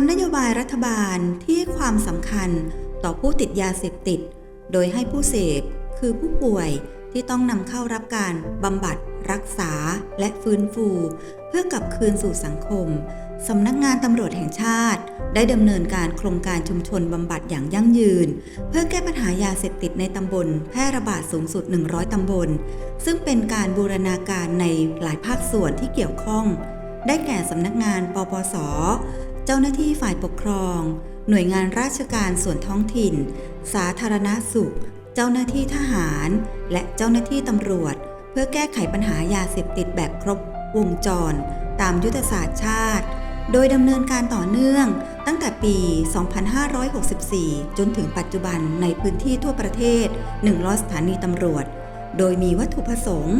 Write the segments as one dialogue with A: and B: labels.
A: ามนโยบายรัฐบาลที่ให้ความสำคัญต่อผู้ติดยาเสพติด โดยให้ผู้เสพคือผู้ป่วยที่ต้องนำเข้ารับการบำบัด รักษาและฟื้นฟู เพื่อกลับคืนสู่สังคมสำนักงานตำรวจแห่งชาติ ได้ดำเนินการโครงการชุมชนบำบัดอย่างยั่งยืน เพื่อแก้ปัญหายาเสพติดในตำบล แพร่ระบาดสูงสุด 100 ตำบล ซึ่งเป็นการบูรณาการในหลายภาคส่วนที่เกี่ยวข้อง ได้แก่สำนักงานปปส จ้าหน้าที่ฝ่ายปกครอง หน่วยงานราชการส่วนท้องถิ่น สาธารณสุข เจ้าหน้าที่ทหาร และเจ้าหน้าที่ตำรวจ เพื่อแก้ไขปัญหายาเสพติดแบบครบวงจร ตามยุทธศาสตร์ชาติ โดยดำเนินการต่อเนื่อง ตั้งแต่ปี 2564 จนถึงปัจจุบันในพื้นที่ทั่วประเทศ 100 สถานีตำรวจ โดยมีวัตถุประสงค์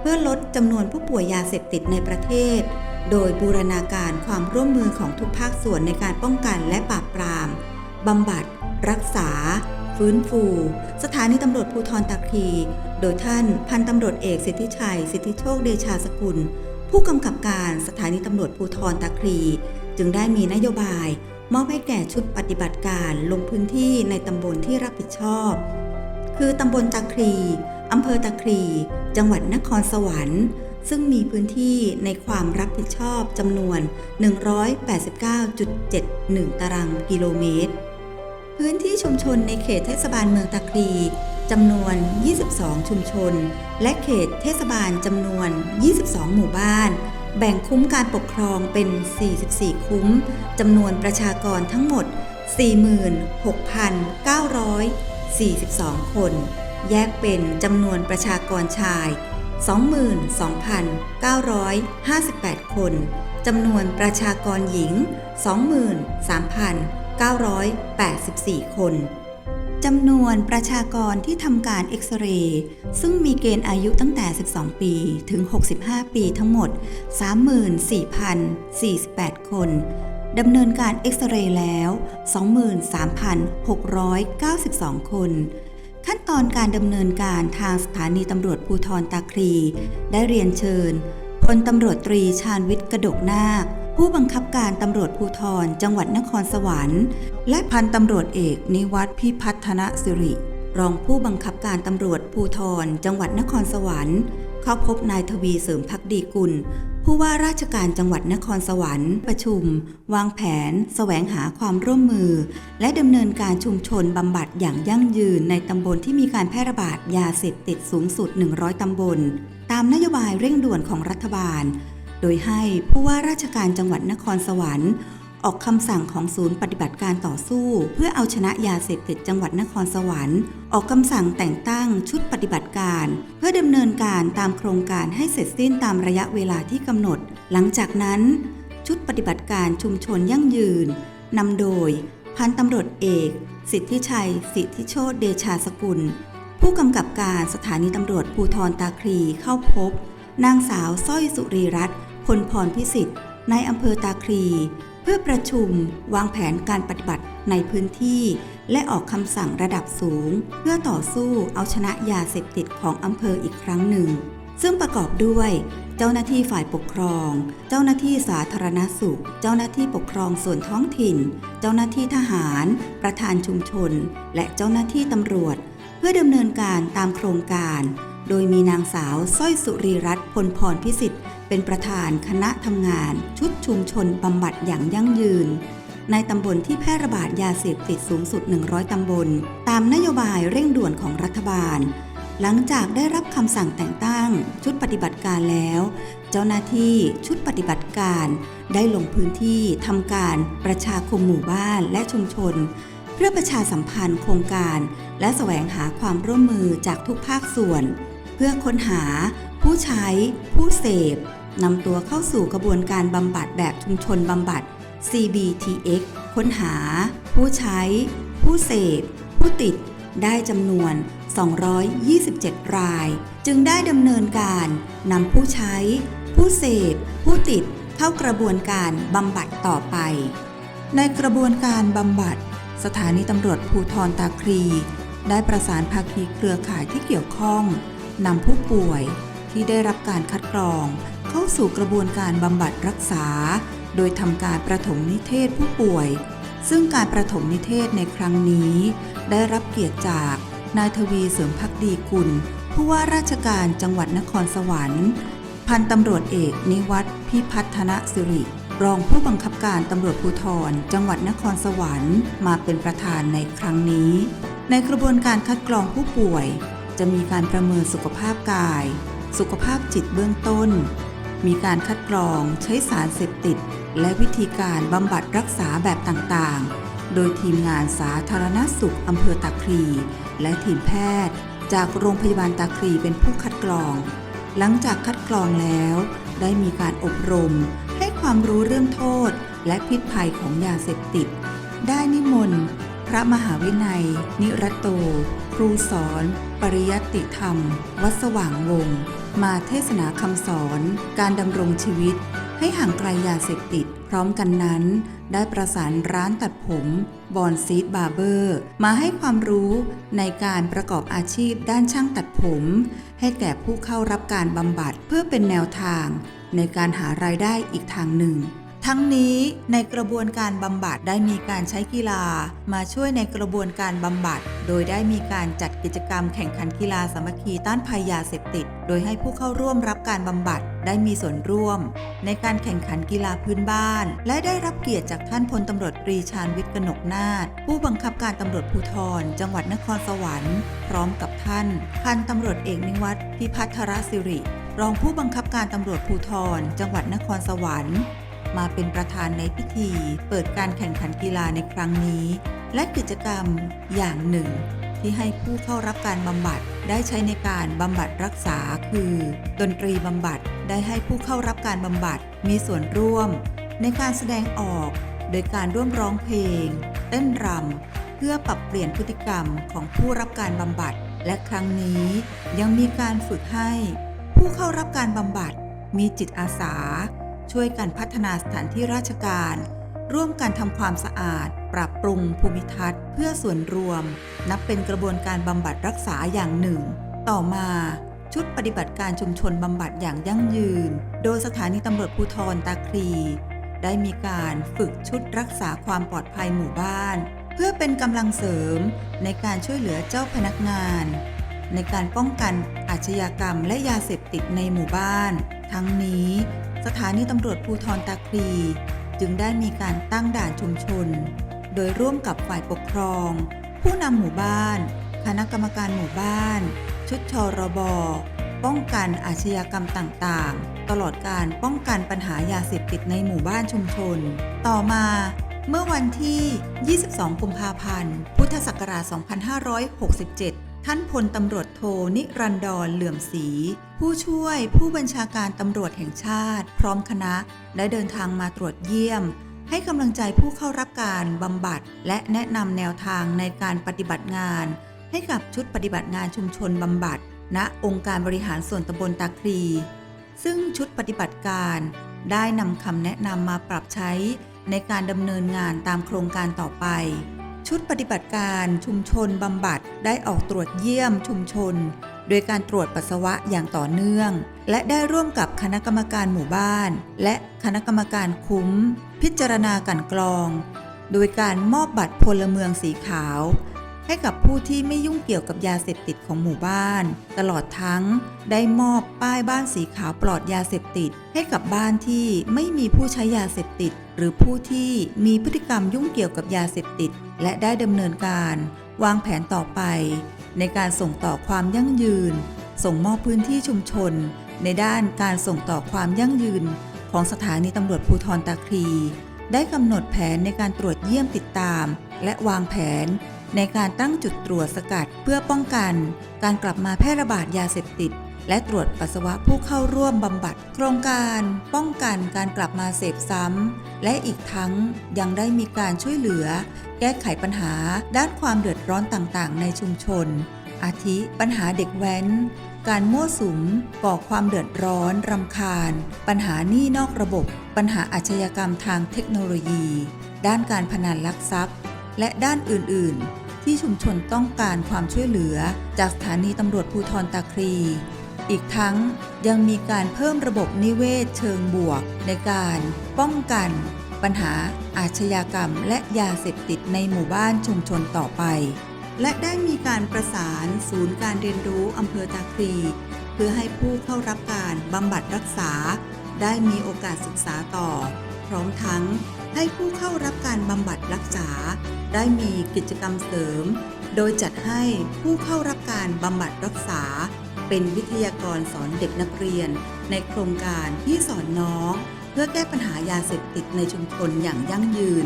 A: เพื่อลดจำนวนผู้ป่วยยาเสพติดในประเทศ โดยบูรณาการความร่วมมือของทุกภาคส่วนในการป้องกันและปราบปราม บำบัด รักษา ฟื้นฟู สถานีตำรวจภูธรตาคลีโดยท่านพันตำรวจเอกสิทธิชัย สิทธิโชคเดชาสกุล ผู้กำกับการสถานีตำรวจภูธรตาคลีจึงได้มีนโยบาย มอบให้แก่ชุดปฏิบัติการลงพื้นที่ในตำบลที่รับผิดชอบ คือตำบลตาคลีอำเภอตาคลีจังหวัดนครสวรรค์ ซึ่งมีพื้นที่ในความรับผิดชอบจำนวน 189.71 ตารางกิโลเมตร พื้นที่ชุมชนในเขตเทศบาลเมืองตาคลีจำนวน 22 ชุมชน และเขตเทศบาลจำนวน 22 หมู่บ้าน แบ่งคุ้มการปกครองเป็น 44 คุ้ม จำนวนประชากรทั้งหมด 46,942 คน แยกเป็นจำนวนประชากรชาย 22,958 คน จำนวนประชากรหญิง 23,984 คนจำนวนประชากรที่ทำการเอ็กซเรย์ซึ่งมีเกณฑ์อายุตั้งแต่ 12 ปีถึง 65 ปีทั้งหมด 34,048 คน ดำเนินการเอ็กซเรย์แล้ว 23,692 คน ตอนการดำเนินการทางสถานีตำรวจภูธรตาคลีได้เรียนเชิญพลตำรวจตรีชาญวิทย์กระดกนาค ผู้บังคับการตำรวจภูธรจังหวัดนครสวรรค์ และพันตำรวจเอกนิวัฒน์พิพัฒนสิริ รองผู้บังคับการตำรวจภูธรจังหวัดนครสวรรค์ เข้าพบนายทวีเสริมพักดีกุล ผู้ว่าราชการจังหวัดนครสวรรค์ ประชุม วางแผนแสวงหาความร่วมมือ และดำเนินการชุมชนบำบัดอย่างยั่งยืนในตำบลที่มีการแพร่ระบาดยาเสพติดสูงสุด 100 ตำบล ตามนโยบายเร่งด่วนของรัฐบาล โดยให้ผู้ว่าราชการจังหวัดนครสวรรค์ ออกคำสั่งของศูนย์ปฏิบัติการต่อสู้ เพื่อเอาชนะยาเสพติดจังหวัดนครสวรรค์ ออกคำสั่งแต่งตั้งชุดปฏิบัติการ เพื่อดำเนินการตามโครงการให้เสร็จสิ้นตามระยะเวลาที่กำหนด หลังจากนั้น ชุดปฏิบัติการชุมชนยั่งยืนนำโดย พันตำรวจเอก สิทธิชัย สิทธิโชตเดชาสกุล ผู้กำกับการสถานีตำรวจภูธรตาคลีเข้าพบ นางสาวสร้อยสุรีรัตน์พลพรพิสิทธิ์ในอำเภอตาคลี เพื่อประชุมวางแผนการปฏิบัติในพื้นที่ และออกคำสั่งระดับสูง เพื่อต่อสู้เอาชนะยาเสพติดของอำเภออีกครั้งหนึ่ง ซึ่งประกอบด้วยเจ้าหน้าที่ฝ่ายปกครอง เจ้าหน้าที่สาธารณสุข เจ้าหน้าที่ปกครองส่วนท้องถิ่น เจ้าหน้าที่ทหาร ประธานชุมชน และเจ้าหน้าที่ตำรวจ เพื่อดำเนินการตามโครงการ โดยมีนางสาวสร้อยสุรีรัตน์พลพรพิสิทธิ์ เป็นประธานคณะทำงาน ชุดชุมชนบำบัดอย่างยั่งยืน ในตำบลที่แพร่ระบาดยาเสพติดสูงสุด 100 ตำบล ตามนโยบายเร่งด่วนของรัฐบาล หลังจากได้รับคำสั่งแต่งตั้ง ชุดปฏิบัติการแล้ว เจ้าหน้าที่ชุดปฏิบัติการ ได้ลงพื้นที่ทำการประชาคมหมู่บ้านและชุมชนเพื่อประชาสัมพันธ์โครงการ และแสวงหาความร่วมมือจากทุกภาคส่วน พื่อค้นหา ผู้ใช้ ผู้เสพนำตัวเข้าสู่กระบวนการบำบัดแบบชุมชนบำบัด CBTX ค้นหา ผู้ใช้ ผู้เสพ ผู้ติด ได้จำนวน 227 ราย จึงได้ดำเนินการนำผู้ใช้ ผู้เสพ ผู้ติดเข้ากระบวนการบำบัดต่อไป ในกระบวนการบำบัด สถานีตำรวจภูทรตาคลี ได้ประสานภาคีเครือข่ายที่เกี่ยวข้อง นำผู้ป่วยที่ได้รับการคัดกรอง เข้าสู่กระบวนการบำบัดรักษา โดยทำการประถมนิเทศผู้ป่วย ซึ่งการประถมนิเทศในครั้งนี้ ได้รับเกียรติจากนายทวีเสริมพักดีกุลผู้ว่าราชการจังหวัดนครสวรรค์ พันตำรวจเอกนิวัฒน์พิพัฒนสิริ รองผู้บังคับการตำรวจภูธรจังหวัดนครสวรรค์มาเป็นประธานในครั้งนี้ ในกระบวนการคัดกรองผู้ป่วย จะมีการประเมินสุขภาพกาย สุขภาพจิตเบื้องต้น มีการคัดกรองใช้สารเสพติด และวิธีการบำบัดรักษาแบบต่างๆ โดยทีมงานสาธารณสุขอำเภอตาคลี และทีมแพทย์ จากโรงพยาบาลตาคลีเป็นผู้คัดกรอง หลังจากคัดกรองแล้ว ได้มีการอบรม ให้ความรู้เรื่องโทษ และพิษภัยของยาเสพติด ได้นิมนต์พระมหาวินัย นิรัตโต รูสอน ปริยัติธรรม วัดสว่างวงศมาเทศนาคำสอน การดำรงชีวิต ให้ห่างไกลยาเสพติด พร้อมกันนั้น ได้ประสานร้านตัดผมบอนซีดบาร์เบอร์ มาให้ความรู้ในการประกอบอาชีพด้านช่างตัดผม ให้แก่ผู้เข้ารับการบำบัดเพื่อเป็นแนวทาง ในการหารายได้อีกทางหนึ่ง ทั้งนี้ในกระบวนการบำบัดได้มีการใช้กีฬา มาช่วยในกระบวนการบำบัด โดยได้มีการจัดกิจกรรมแข่งขันกีฬาสามัคคีต้านภัยยาเสพติด โดยให้ผู้เข้าร่วมรับการบำบัดได้มีส่วนร่วม ในการแข่งขันกีฬาพื้นบ้าน และได้รับเกียรติจากท่านพลตำรวจตรีชาญวิทย์กนกนาถผู้บังคับการตำรวจภูธรจังหวัดนครสวรรค์ พร้อมกับท่านพันตำรวจเอกนิวัฒน์พิพัทรสิริรองผู้บังคับการตำรวจภูธรจังหวัดนครสวรรค์ มาเป็นประธานในพิธี เปิดการแข่งขันกีฬาในครั้งนี้ และกิจกรรมอย่างหนึ่ง ที่ให้ผู้เข้ารับการบำบัดได้ใช้ในการบำบัดรักษาคือ ดนตรีบำบัดได้ให้ผู้เข้ารับการบำบัดมีส่วนร่วม ในการแสดงออก โดยการร่วมร้องเพลง เต้นรำเพื่อปรับเปลี่ยนพฤติกรรมของผู้รับการบำบัดและครั้งนี้ยังมีการฝึกให้ ผู้เข้ารับการบำบัดมีจิตอาสา ช่วยกันพัฒนาสถานที่ราชการ ร่วมกันทำความสะอาด ปรับปรุงภูมิทัศน์ เพื่อส่วนรวม นับเป็นกระบวนการบำบัดรักษาอย่างหนึ่ง ต่อมาชุดปฏิบัติการชุมชนบำบัดอย่างยั่งยืน โดยสถานีตำรวจภูธรตาคลี ได้มีการฝึกชุดรักษาความปลอดภัยหมู่บ้าน เพื่อเป็นกำลังเสริมในการช่วยเหลือเจ้าพนักงาน ในการป้องกันอาชญากรรมและยาเสพติดในหมู่บ้าน ทั้งนี้ สถานีตำรวจภูธรตาคลีจึงได้มีการตั้งด่านชุมชน โดยร่วมกับฝ่ายปกครอง ผู้นำหมู่บ้าน คณะกรรมการหมู่บ้าน ชุดชรบป้องกันอาชญากรรมต่างๆ ตลอดการป้องกันปัญหายาเสพติดในหมู่บ้านชุมชน ต่อมาเมื่อวันที่ 22 กุมภาพันธ์ พุทธศักราช 2567 ท่านพลตำรวจโทนิรันดรเหลื่อมศรีผู้ช่วยผู้บัญชาการตำรวจแห่งชาติ พร้อมคณะได้เดินทางมาตรวจเยี่ยม ให้กำลังใจผู้เข้ารับการบำบัด และแนะนำแนวทางในการปฏิบัติงาน ให้กับชุดปฏิบัติงานชุมชนบำบัด ณองค์การบริหารส่วนตำบลตาคลีซึ่งชุดปฏิบัติการได้นำคำแนะนำมาปรับใช้ในการดำเนินงานตามโครงการต่อไป ชุดปฏิบัติการชุมชนบำบัดได้ออกตรวจเยี่ยมชุมชน โดยการตรวจปัสสาวะอย่างต่อเนื่อง และได้ร่วมกับคณะกรรมการหมู่บ้าน และคณะกรรมการคุ้ม พิจารณากันกรอง โดยการมอบบัตรพลเมืองสีขาว ให้กับผู้ที่ไม่ยุ่งเกี่ยวกับยาเสพติดของหมู่บ้าน ตลอดทั้งได้มอบป้ายบ้านสีขาวปลอดยาเสพติด ให้กับบ้านที่ไม่มีผู้ใช้ยาเสพติด หรือผู้ที่มีพฤติกรรมยุ่งเกี่ยวกับยาเสพติด และได้ดำเนินการวางแผนต่อไป ในการส่งต่อความยั่งยืน ส่งมอบพื้นที่ชุมชน ในด้านการส่งต่อความยั่งยืน ของสถานีตำรวจภูธรตาคลีได้กำหนดแผนในการตรวจเยี่ยมติดตาม และวางแผน ในการตั้งจุดตรวจสกัดเพื่อป้องกัน การกลับมาแพร่ระบาดยาเสพติด และตรวจปัสสาวะผู้เข้าร่วมบำบัด โครงการป้องกันการกลับมาเสพซ้ำ และอีกทั้งยังได้มีการช่วยเหลือ แก้ไขปัญหาด้านความเดือดร้อนต่างๆ ในชุมชน อาทิปัญหาเด็กแว้น การมั่วสุมก่อความเดือดร้อนรำคาญ ปัญหาหนี้นอกระบบ ปัญหาอาชญากรรมทางเทคโนโลยี ด้านการพนันลักทรัพย์ และด้านอื่น ๆ ที่ชุมชนต้องการความช่วยเหลือ จากสถานีตำรวจภูธรตาคลี อีกทั้งยังมีการเพิ่มระบบนิเวศเชิงบวก ในการป้องกัน ปัญหาอาชญากรรม และยาเสพติดในหมู่บ้านชุมชนต่อไป และได้มีการประสานศูนย์การเรียนรู้อำเภอตาคลีเพื่อให้ผู้เข้ารับการบำบัดรักษา ได้มีโอกาสศึกษาต่อ พร้อมทั้งให้ผู้เข้ารับการบำบัดรักษา ได้มีกิจกรรมเสริม โดยจัดให้ผู้เข้ารับการบำบัดรักษา เป็นวิทยากรสอนเด็กนักเรียน ในโครงการที่สอนน้อง เพื่อแก้ปัญหายาเสพติดในชุมชนอย่างยั่งยืน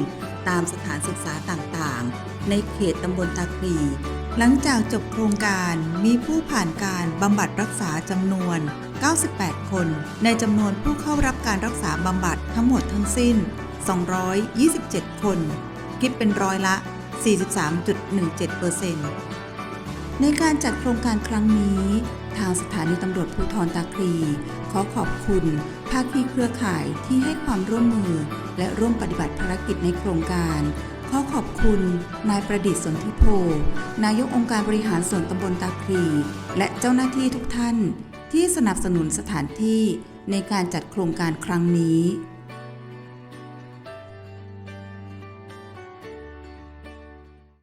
A: ตามสถานศึกษาต่างๆ ในเขตตำบลตาคลีหลังจากจบโครงการมีผู้ผ่านการบำบัดรักษาจำนวน 98 คน ในจำนวนผู้เข้ารับการรักษาบำบัดทั้งหมดทั้งสิ้น 227 คน คิดเป็นร้อยละ 43.17% ในการจัดโครงการครั้งนี้ ทางสถานีตำรวจภูธรตาคลีขอขอบคุณภาคีเครือข่ายที่ให้ความร่วมมือ และร่วมปฏิบัติภารกิจในโครงการขอขอบคุณ นายประดิษฐ์สนธิโพนายกองค์การบริหารส่วนตำบลตาคลีและเจ้าหน้าที่ทุกท่าน ที่สนับสนุนสถานที่ในการจัดโครงการครั้งนี้